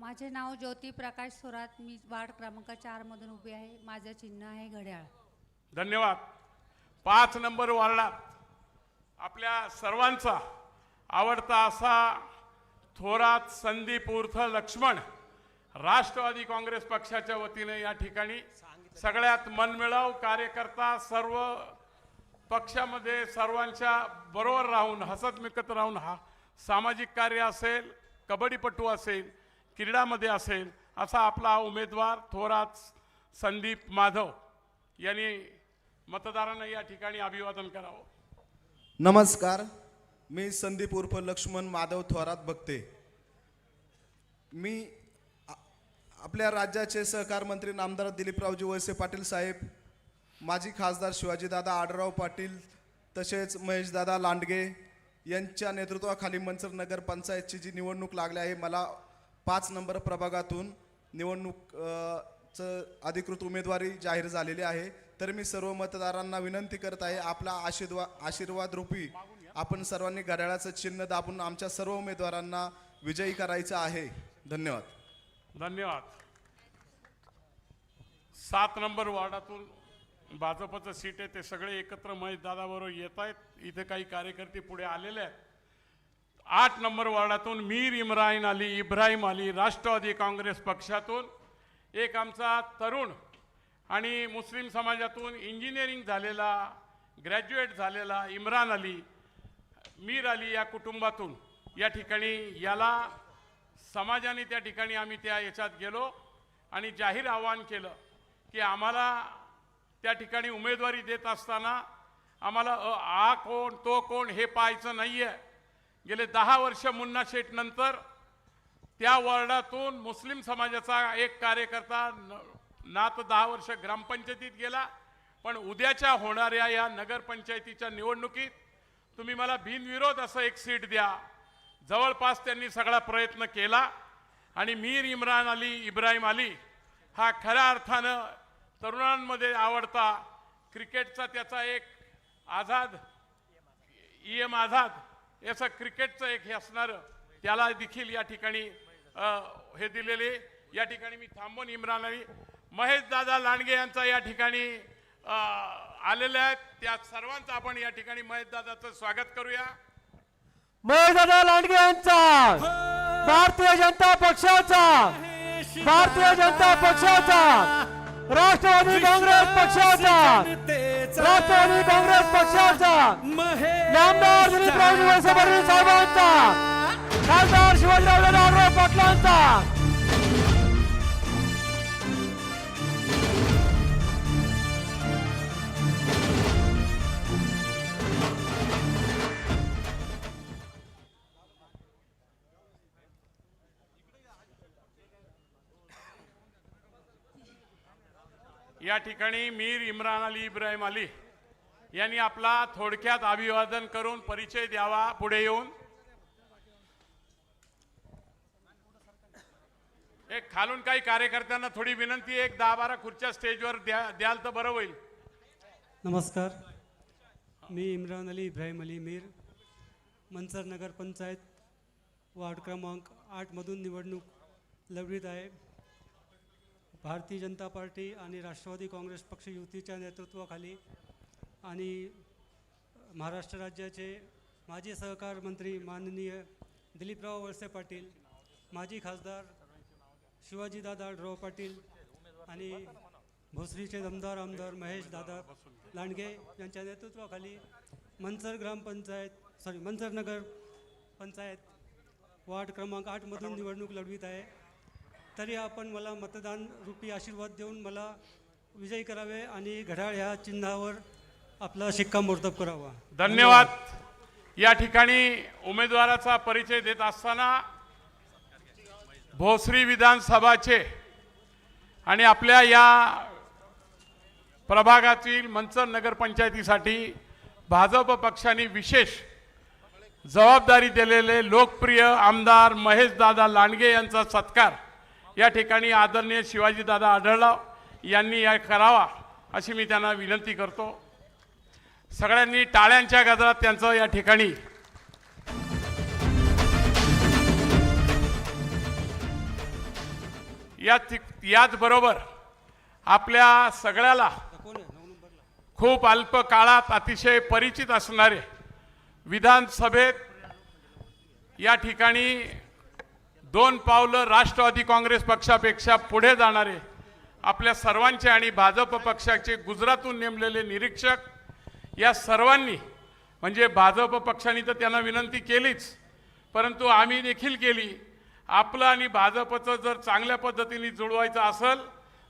माझे नाव ज्योती प्रकाश सुरात मी वार्ड क्रमांक चारमधून उभी आहे. माझं चिन्ह आहे घड्याळ. धन्यवाद. पाच नंबर वार्डात आपल्या सर्वांचा आवडता असा थोरात संदीप उर्थ लक्ष्मण राष्ट्रवादी काँग्रेस पक्षाच्या वतीने या ठिकाणी सगळ्यात मनमिळाव कार्यकर्ता सर्व पक्षामध्ये सर्वांच्या बरोबर राहून हसत मिकत राहून हा सामाजिक कार्य असेल कबड्डीपटू असेल क्रीडामध्ये असेल असा आपला उमेदवार थोरात संदीप माधव यांनी मतदारांना या ठिकाणी अभिवादन करावं. नमस्कार. मी संदीप उर्फ लक्ष्मण माधव थोरात बघते. मी आपल्या राज्याचे सहकार मंत्री नामदार दिलीपरावजी वळसे पाटील साहेब माजी खासदार शिवाजीदादा आडराव पाटील तसेच महेशदादा लांडगे यांच्या नेतृत्वाखाली मंचर नगर पंचायतची जी निवडणूक लागली आहे मला पाच नंबर प्रभागातून निवडणूक चं अधिकृत उमेदवारी जाहीर झालेली आहे. तर मी सर्व मतदारांना विनंती करत आहे आपला आशीर्वाद आशीर्वाद रूपी आपण सर्वांनी घड्याळाचं चिन्ह दाबून आमच्या सर्व उमेदवारांना विजयी करायचं आहे. धन्यवाद. धन्यवाद. सात नंबर वार्डातून भाजपचं सीट आहे ते सगळे एकत्र महेश दादाबरोबर येत आहेत. इथे काही कार्यकर्ते पुढे आलेले आहेत. आठ नंबर वॉर्डातून मीर इम्राईन अली इब्राहिम अली राष्ट्रवादी काँग्रेस पक्षातून एक आमचा तरुण आणि मुस्लिम समाजातून इंजिनिअरिंग झालेला ग्रॅज्युएट झालेला इम्रान अली मीर अली या कुटुंबातून या ठिकाणी याला समाजाने त्या ठिकाणी आम्ही त्या याच्यात गेलो आणि जाहीर आवाहन केलं की आम्हाला त्या ठिकाणी उमेदवारी देत असताना आम्हाला अ, आ कोण तो कोण हे पाहायचं नाही आहे गेले दहा वर्ष मुन्ना शेठ नंतर त्या वॉर्डातून मुस्लिम समाजाचा एक कार्यकर्ता न- ना तर दहा वर्ष ग्रामपंचायतीत गेला पण उद्याच्या होणाऱ्या या नगरपंचायतीच्या निवडणुकीत तुम्ही मला बिनविरोध असं एक सीट द्या. जवळपास त्यांनी सगळा प्रयत्न केला आणि मीर इम्रान अली इब्राहिम अली हा खऱ्या अर्थानं तरुणांमध्ये आवडता क्रिकेटचा त्याचा एक आझाद ई एम आझाद याचं क्रिकेटचं एक हे असणारं त्याला देखील या ठिकाणी हे दिलेले. या ठिकाणी मी थांबून इम्रान अली महेश दादा लांडगे यांचा या ठिकाणी आलेल्या आहेत. त्या सर्वांचं आपण या ठिकाणी महेश दादाचं स्वागत करूया. महेश दादा लांडगे यांचा भारतीय जनता पक्षाचा भारतीय जनता पक्षाचा. राष्ट्रवादी काँग्रेस पक्षाचा. राष्ट्रवादी काँग्रेस पक्षाचा. नामदार दिलीपराव पाटील साहेबांचा. खासदार शिवाजीराव पाटलांचा. या ठिकाणी मीर इम्रान अली इब्राहिम अली यांनी आपला थोडक्यात अभिवादन करून परिचय द्यावा पुढे येऊन. एक खालून काही कार्यकर्त्यांना थोडी विनंती एक दहा बारा खुर्च्या स्टेजवर द्या द्याल तर बरं होईल. नमस्कार. मी इम्रान अली इब्राहिम अली मीर मनसर नगर पंचायत वार्ड क्रमांक आठमधून निवडणूक लढवीत आहे. भारतीय जनता पार्टी आणि राष्ट्रवादी काँग्रेस पक्ष युतीच्या नेतृत्वाखाली आणि महाराष्ट्र राज्याचे माजी सहकार मंत्री माननीय दिलीपराव वळसे पाटील माजी खासदार शिवाजीदादा राव पाटील आणि भोसरीचे दमदार आमदार महेश दादा लांडगे यांच्या नेतृत्वाखाली मनसर ग्रामपंचायत सॉरी मनसरनगर नगर पंचायत वार्ड क्रमांक आठमधून निवडणूक लढवीत आहे. तरी आपण मला मतदान रूपी आशीर्वाद देऊन मला विजयी करावे आणि घड्याळ ह्या चिन्हावर आपला शिक्कामोर्तब करावा. धन्यवाद. या ठिकाणी उमेदवाराचा परिचय देत असताना भोसरी विधानसभाचे आणि आपल्या या प्रभागातील मंचर नगरपंचायतीसाठी भाजप पक्षाने विशेष जबाबदारी दिलेले लोकप्रिय आमदार महेशदादा लांडगे यांचा सत्कार या ठिकाणी आदरणीय शिवाजीदादा आढळराव यांनी या करावा अशी मी त्यांना विनंती करतो. सगळ्यांनी टाळ्यांच्या गजरात त्यांचं या ठिकाणी या याचबरोबर आपल्या सगळ्याला खूप अल्प काळात अतिशय परिचित असणारे विधानसभेत या ठिकाणी दोन पावलं राष्ट्रवादी काँग्रेस पक्षापेक्षा पुढे जाणारे आपल्या सर्वांचे आणि भाजप पक्षाचे गुजरातून नेमलेले निरीक्षक या सर्वांनी म्हणजे भाजप पक्षाने तर त्यांना विनंती केलीच परंतु आम्ही देखील केली. आपलं आणि भाजपचं जर चांगल्या पद्धतीने जुळवायचं असेल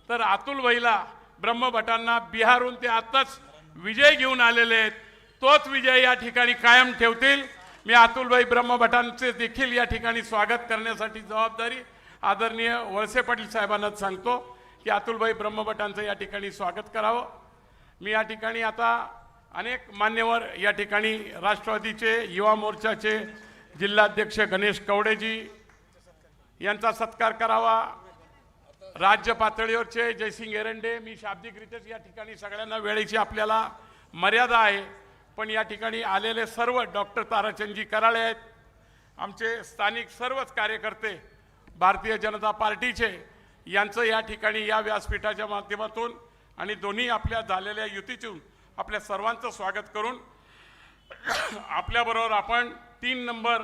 तर अतुल भाईला ब्रह्मभटांना बिहारहून ते आत्ताच विजय घेऊन आलेले आहेत. तोच विजय या ठिकाणी कायम ठेवतील. मी अतुलभाई ब्रह्मभटांचे देखील या ठिकाणी स्वागत करण्यासाठी जबाबदारी आदरणीय वळसे पाटील साहेबांनाच सांगतो की अतुलभाई ब्रह्मभटांचं या ठिकाणी स्वागत करावं. मी या ठिकाणी आता अनेक मान्यवर या ठिकाणी राष्ट्रवादीचे युवा मोर्चाचे जिल्हाध्यक्ष गणेश कवडेजी यांचा सत्कार करावा. राज्य पातळीवरचे जयसिंग एरंडे मी शाब्दिकरित्याच या ठिकाणी सगळ्यांना वेळेची आपल्याला मर्यादा आहे. पण या ठिकाणी आलेले सर्व डॉक्टर ताराचंदजी कराळे आहेत. आमचे स्थानिक सर्वच कार्यकर्ते भारतीय जनता पार्टीचे यांचं या ठिकाणी या व्यासपीठाच्या माध्यमातून आणि दोन्ही आपल्या झालेल्या युतीतून आपल्या सर्वांचं स्वागत करून आपल्याबरोबर आपण तीन नंबर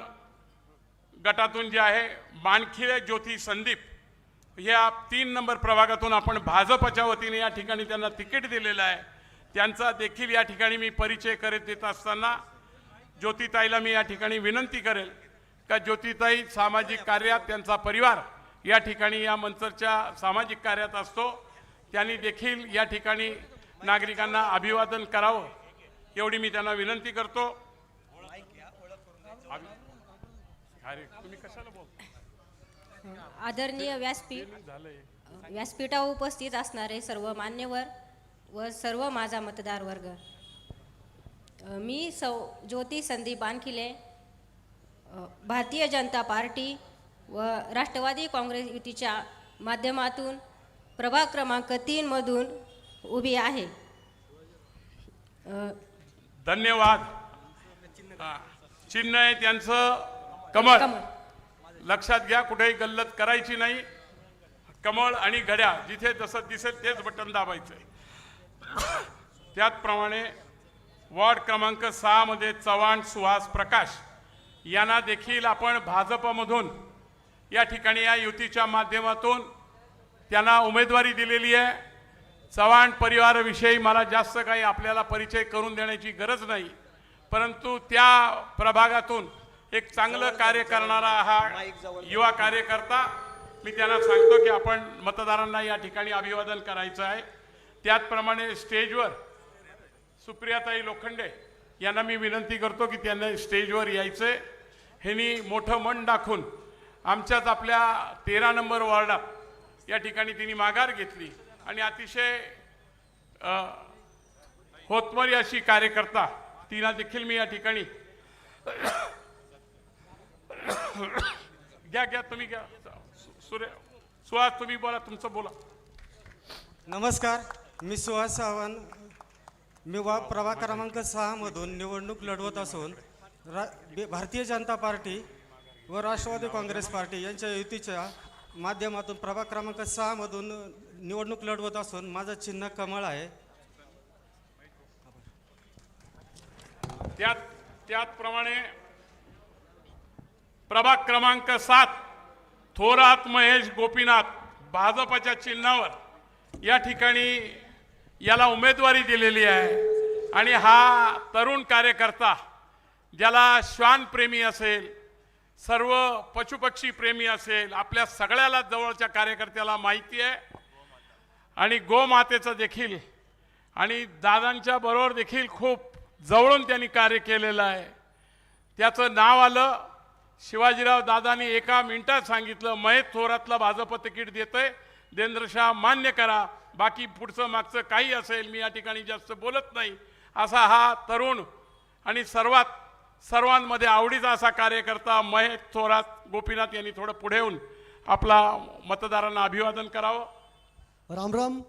गटातून जे आहे मानखिळे ज्योती संदीप या तीन नंबर प्रभागातून आपण भाजपच्या वतीने या ठिकाणी त्यांना तिकीट दिलेलं आहे. त्यांचा देखील या ठिकाणी मी परिचय करत देत असताना. ज्योतिताईला मी या ठिकाणी विनंती करेल का ज्योतिताई सामाजिक कार्यात त्यांचा परिवार या ठिकाणी या मंचरच्या सामाजिक कार्यात असतो. त्यांनी देखील या ठिकाणी नागरिकांना अभिवादन करावं एवढी मी त्यांना विनंती करतो. आदरणीय व्यासपीठ व्यासपीठावर उपस्थित असणारे सर्व मान्यवर व सर्व माझा मतदार वर्ग. मी सौ ज्योती संदीप बानखिले अ, भारतीय जनता पार्टी व राष्ट्रवादी काँग्रेस युतीच्या माध्यमातून प्रभाग क्रमांक तीनमधून उभी आहे. धन्यवाद. चिन्ह आहे त्यांचं. कमळ. लक्षात घ्या कुठेही गल्लत करायची नाही. कमळ आणि घड्याळ जिथे जसं दिसेल तेच बटन दाबायचंय. त्याचप्रमाणे वॉर्ड क्रमांक सहामध्ये चव्हाण सुहास प्रकाश यांना देखील आपण भाजपमधून या ठिकाणी या युतीच्या माध्यमातून त्यांना उमेदवारी दिलेली आहे. चव्हाण परिवाराविषयी मला जास्त काही आपल्याला परिचय करून देण्याची गरज नाही परंतु त्या प्रभागातून एक चांगलं कार्य करणारा हा युवा कार्यकर्ता मी त्यांना सांगतो की आपण मतदारांना या ठिकाणी अभिवादन करायचं आहे. त्याचप्रमाणे स्टेजवर सुप्रियाताई लोखंडे यांना मी विनंती करतो की त्यांना स्टेजवर यायचंय. ह्यांनी मोठं मन दाखवून आमच्याच आपल्या तेरा नंबर वॉर्डात या ठिकाणी तिने माघार घेतली. आणि अतिशय होतमरी अशी कार्यकर्ता तिला देखील मी या ठिकाणी घ्या घ्या तुम्ही घ्या. सु- सुहास तुम्ही बोला तुमचं बोला. नमस्कार. मी सुहास सावंत मी वा प्रभाग क्रमांक सहामधून निवडणूक लढवत असून रा भारतीय जनता पार्टी व राष्ट्रवादी काँग्रेस पार्टी यांच्या युतीच्या माध्यमातून प्रभाग क्रमांक सहामधून निवडणूक लढवत असून माझं चिन्ह कमळ आहे. त्यात त्याचप्रमाणे प्रभाग क्रमांक सात थोरात महेश गोपीनाथ भाजपच्या चिन्हावर या ठिकाणी याला उमेदवारी दिलेली आहे. आणि हा तरुण कार्यकर्ता ज्याला श्वानप्रेमी असेल सर्व पशुपक्षी प्रेमी असेल आपल्या सगळ्याला जवळच्या कार्यकर्त्याला माहिती आहे. आणि गोमातेचं देखील आणि दादांच्या बरोबर देखील खूप जवळून त्यांनी कार्य केलेलं आहे. त्याचं नाव आलं शिवाजीराव दादांनी एका मिनिटात सांगितलं महेश थोरातला भाजप तिकीट देतंय देंद्रशाह मान्य करा. बाकी पुढचं मागचं काही असेल मी या ठिकाणी जास्त बोलत नाही. असा हा तरुण आणि सर्वात सर्वांमध्ये आवडीचा असा कार्यकर्ता महेश थोरात गोपीनाथ यांनी थोडं पुढे येऊन आपला मतदारांना अभिवादन करावं. रामराम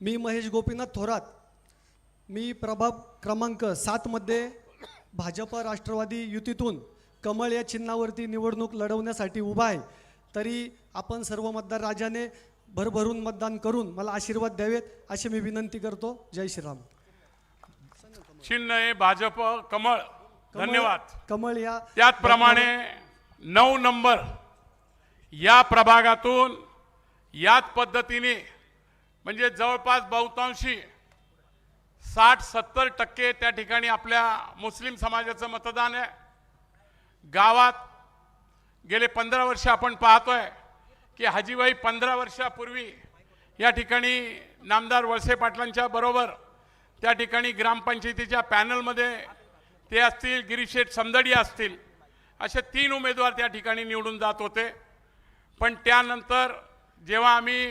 मी महेश गोपीनाथ थोरात. मी प्रभाग क्रमांक सातमध्ये भाजप राष्ट्रवादी युतीतून कमळ या चिन्हावरती निवडणूक लढवण्यासाठी उभा आहे. तरी आपण सर्व मतदार राजाने भरभरून मतदान करून मला आशीर्वाद द्यावेत अशी मी विनंती करतो. जय श्रीराम. चिन्ह भाजप कमळ. कमळ- धन्यवाद. कमळ या त्याचप्रमाणे नऊ नंबर. या प्रभागातून याच पद्धतीने म्हणजे जवळपास बहुतांशी साठ सत्तर टक्के त्या ठिकाणी आपल्या मुस्लिम समाजाचं मतदान आहे. गावात गेले पंधरा वर्ष आपण पाहतोय. की हाजीबाई पंधरा वर्षापूर्वी या ठिकाणी नामदार वळसे पाटलांच्या बरोबर त्या ठिकाणी ग्रामपंचायतीच्या पॅनलमध्ये ते असतील गिरीशेठ समदडी असतील असे तीन उमेदवार त्या ठिकाणी निवडून जात होते. पण त्यानंतर जेव्हा आम्ही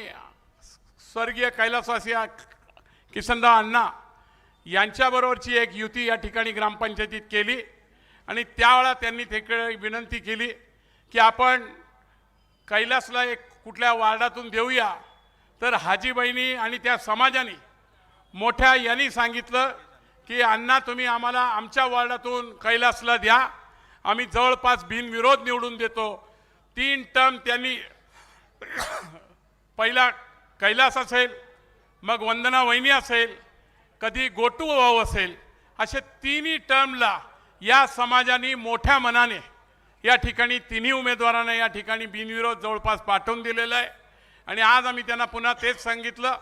स्वर्गीय कैलासवासी किसनराव अण्णा यांच्याबरोबरची एक युती या ठिकाणी ग्रामपंचायतीत केली आणि त्यावेळा त्यांनी तिकडे विनंती केली की आपण कैलासला एक कुठल्या वार्डातून देऊया. तर हाजीबाईंनी आणि त्या समाजाने मोठ्या यांनी सांगितलं की अण्णा तुम्ही आम्हाला आमच्या वार्डातून कैलासला द्या. आम्ही जवळपास बिनविरोध निवडून देतो. तीन टर्म त्यांनी पहिला कैलास असेल मग वंदना वहिनी असेल कधी गोटू भाऊ असेल असे तिन्ही टर्मला या समाजाने मोठ्या मनाने या ठिकाणी तिन्ही उमेदवारांना या ठिकाणी बिनविरोध जवळपास पाठवून दिलेलं आहे. आणि आज आम्ही त्यांना पुन्हा तेच सांगितलं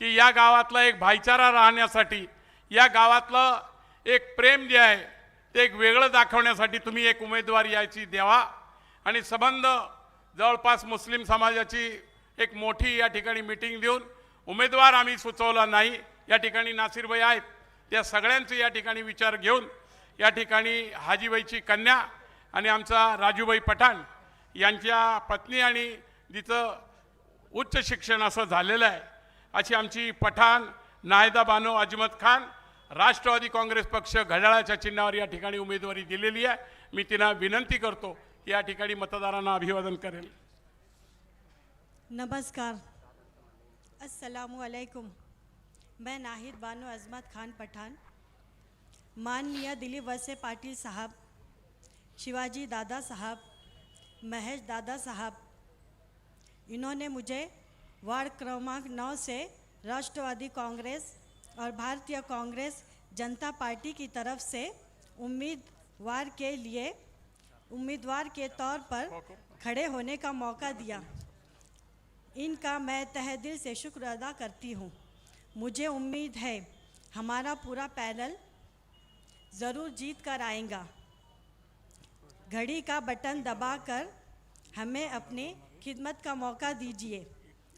की या गावातला एक भाईचारा राहण्यासाठी या गावातलं एक प्रेम जे आहे ते एक वेगळं दाखवण्यासाठी तुम्ही एक उमेदवार यायची द्यावा. आणि संबंध जवळपास मुस्लिम समाजाची एक मोठी या ठिकाणी मिटिंग देऊन उमेदवार आम्ही सुचवला नाही या ठिकाणी नासिरबाई आहेत त्या सगळ्यांचे या ठिकाणी विचार घेऊन या ठिकाणी हाजीबाईची कन्या आणि आमचा राजूबाई पठाण यांच्या पत्नी आणि तिचं उच्च शिक्षण असं झालेलं आहे. अशी आमची पठाण नायदा बानो अजमत खान राष्ट्रवादी काँग्रेस पक्ष घड्याळाच्या चिन्हावर या ठिकाणी उमेदवारी दिलेली आहे. मी तिला विनंती करतो या ठिकाणी मतदारांना अभिवादन करेल. नमस्कार. असलकुम मैं नाहिद बानो अजमत खान पठान माननीय दिलीप वसे पाटिल साहब शिवाजी दादा साहब, महेश दादा साहब, इन्होंने मुझे वार्ड क्रमांक नौ से राष्ट्रवादी कांग्रेस और भारतीय कांग्रेस जनता पार्टी की तरफ़ से उम्मीदवार के लिए, उम्मीदवार के तौर पर खड़े होने का मौका दिया। इनका मैं तहे दिल से शुक्र अदा करती हूँ। मुझे उम्मीद है हमारा पूरा पैनल ज़रूर जीत कर आएगा। घड़ी का बटन दबाकर हमें अपनी खिदमत का मौका दीजिए।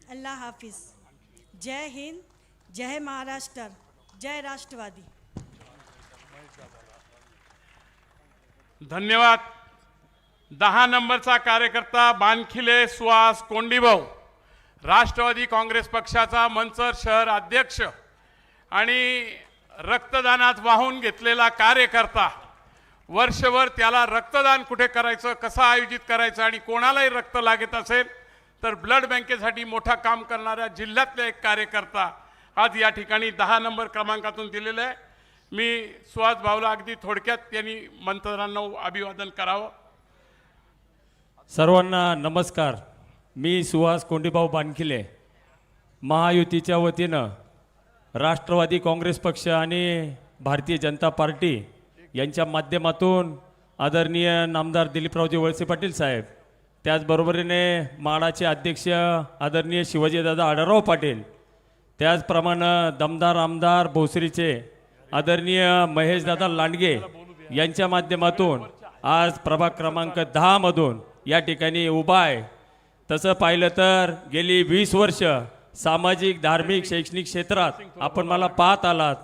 अल्लाह हाफिज़। जय हिंद जय महाराष्ट्र जय राष्ट्रवादी। धन्यवाद। दहा नंबरचा कार्यकर्ता बानखिले सुहास कोंडीभाऊ राष्ट्रवादी काँग्रेस पक्षाचा मंचर शहर अध्यक्ष आणि रक्तदानात वाहून घेतलेला कार्यकर्ता। वर्षभर त्याला रक्तदान कुठे करायचं कसं आयोजित करायचं आणि कोणालाही रक्त लागत असेल तर ब्लड बँकेसाठी मोठा काम करणाऱ्या जिल्ह्यातल्या एक कार्यकर्ता आज या ठिकाणी दहा नंबर क्रमांकातून दिलेला आहे. मी सुहास भाऊला अगदी थोडक्यात त्यांनी मंत्रांना अभिवादन करावं. सर्वांना नमस्कार. मी सुहास कोंडीभाऊ बानखिले. महायुतीच्या वतीनं राष्ट्रवादी काँग्रेस पक्ष आणि भारतीय जनता पार्टी यांच्या माध्यमातून आदरणीय नामदार दिलीपरावजी वळसे पाटील साहेब त्याचबरोबरीने माडाचे अध्यक्ष आदरणीय शिवाजीदादा आढळराव पाटील त्याचप्रमाणे दमदार आमदार भोसरीचे आदरणीय महेशदादा लांडगे यांच्या माध्यमातून आज प्रभाग क्रमांक दहामधून या ठिकाणी उभा आहे. तसं पाहिलं तर गेली वीस वर्ष सामाजिक धार्मिक शैक्षणिक क्षेत्रात आपण मला पाहत आलात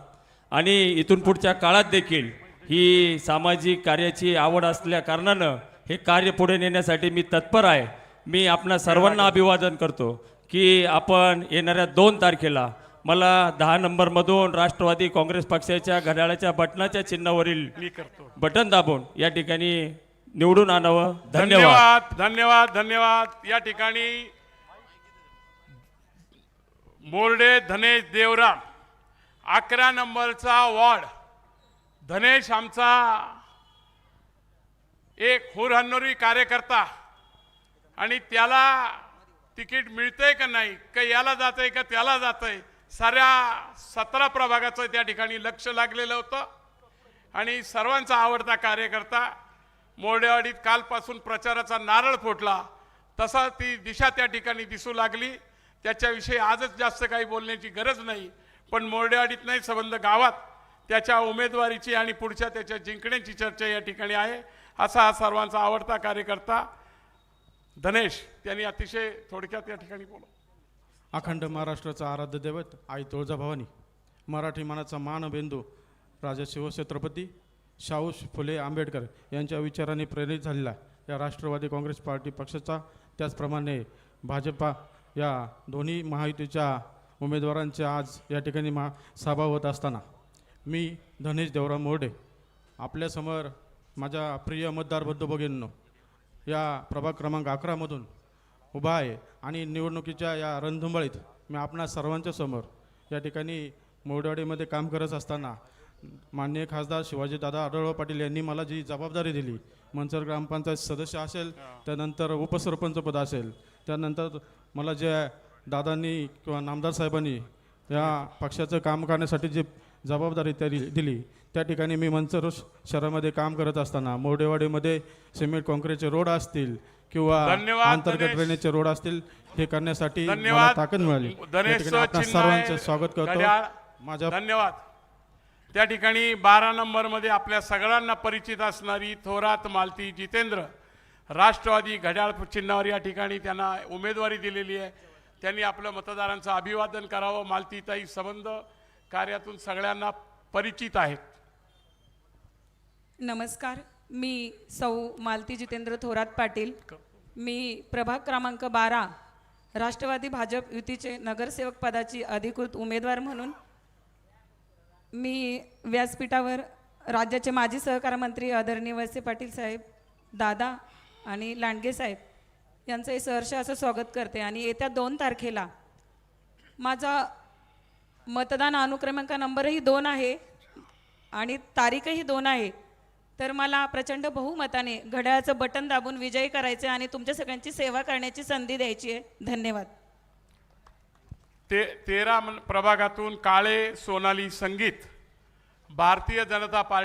आणि इथून पुढच्या काळात देखील ही सामाजिक कार्याची आवड असल्या कारणानं हे कार्य पुढे नेण्यासाठी मी तत्पर आहे. मी आपणा सर्वांना अभिवादन करतो की आपण येणाऱ्या दोन तारखेला मला दहा नंबरमधून राष्ट्रवादी काँग्रेस पक्षाच्या घड्याळाच्या बटनाच्या चिन्हावरील बटन दाबून या ठिकाणी निवडून आणावं. धन्यवाद. धन्यवाद धन्यवाद धन्यवाद. या ठिकाणी मोर्डे धनेश देवराम अकरा नंबरचा वॉर्ड. धनेश आमचा एक हुरहन्नोरी कार्यकर्ता. आणि त्याला तिकीट मिळतंय का नाही का याला जातंय का त्याला जातंय साऱ्या सतरा प्रभागाचं त्या ठिकाणी लक्ष लागलेलं होतं. आणि सर्वांचा आवडता कार्यकर्ता मोरडेवाडीत कालपासून प्रचाराचा नारळ फोडला. तसा ती दिशा त्या ठिकाणी दिसू लागली. त्याच्याविषयी आजच जास्त काही बोलण्याची गरज नाही. पण मोरडेवाडीत नाही संबंध गावात. त्याच्या उमेदवारीची आणि पुढच्या त्याच्या जिंकण्याची चर्चा या ठिकाणी आहे. असा हा सर्वांचा आवडता कार्यकर्ता धनेश त्यांनी अतिशय थोडक्यात या ठिकाणी बोला अखंड महाराष्ट्राचा आराध्य दैवत आई तुळजाभवानी मराठी मानाचा मानबिंदू राजा शिवछत्रपती शाहू फुले आंबेडकर यांच्या विचाराने प्रेरित झालेला या राष्ट्रवादी काँग्रेस पार्टी पक्षाचा त्याचप्रमाणे भाजपा या दोन्ही महायुतीच्या उमेदवारांचे आज या ठिकाणी महा सभा होत असताना. मी धनेश देवराव मोर्डे आपल्यासमोर माझ्या प्रिय मतदार बंधू भगिनींनो या प्रभाग क्रमांक अकरामधून उभा आहे आणि निवडणुकीच्या या रणधुमाळीत मी आपणा सर्वांच्या समोर या ठिकाणी मोरडवाडीमध्ये काम करत असताना माननीय खासदार शिवाजीदादा आढळराव पाटील यांनी मला जी जबाबदारी दिली मंचर ग्रामपंचायत सदस्य असेल त्यानंतर उपसरपंच पद असेल त्यानंतर मला जे दादांनी किंवा नामदार साहेबांनी या पक्षाचं काम करण्यासाठी जी जबाबदारी त्यांनी दिली त्या ठिकाणी मी मंचर शहरामध्ये काम करत असताना मोरडेवाडीमध्ये सिमेंट कॉन्क्रीटचे रोड असतील किंवा अंतर्गत. ड्रेनेजचे रोड असतील हे करण्यासाठी मला धन्यवाद ताकद मिळाली त्या. सर्वांचं स्वागत करतो. माझ्या धन्यवाद त्या ठिकाणी बारा नंबरमध्ये आपल्या सगळ्यांना परिचित असणारी थोरात मालती जितेंद्र राष्ट्रवादी घड्याळ चिन्हावर या ठिकाणी त्यांना उमेदवारी दिलेली आहे त्यांनी आपलं मतदारांचं अभिवादन करावं मालतीताई संबंध कार्यातून सगळ्यांना परिचित आहेत. नमस्कार मी सौ मालती जितेंद्र थोरात पाटील. मी प्रभाग क्रमांक बारा राष्ट्रवादी भाजप युतीचे नगरसेवक पदाची अधिकृत उमेदवार म्हणून मी व्यासपीठावर राज्याचे माजी सहकार मंत्री आदरणीय वळसे पाटील साहेब दादा आणि लांडगे साहेब यांचं हे सहर्ष असं स्वागत करते आणि येत्या दोन तारखेला माझा मतदान अनुक्रमांक नंबरही दोन आहे आणि तारीखही दोन आहे. तर मला प्रचंड बहुमताने घड्याळाचं बटन दाबून विजयी करायचे आणि तुमच्या सगळ्यांची सेवा करण्याची संधी द्यायची आहे. धन्यवाद. ते तेरा प्रभागातून काळे सोनाली संगीत भारतीय जनता पार्टी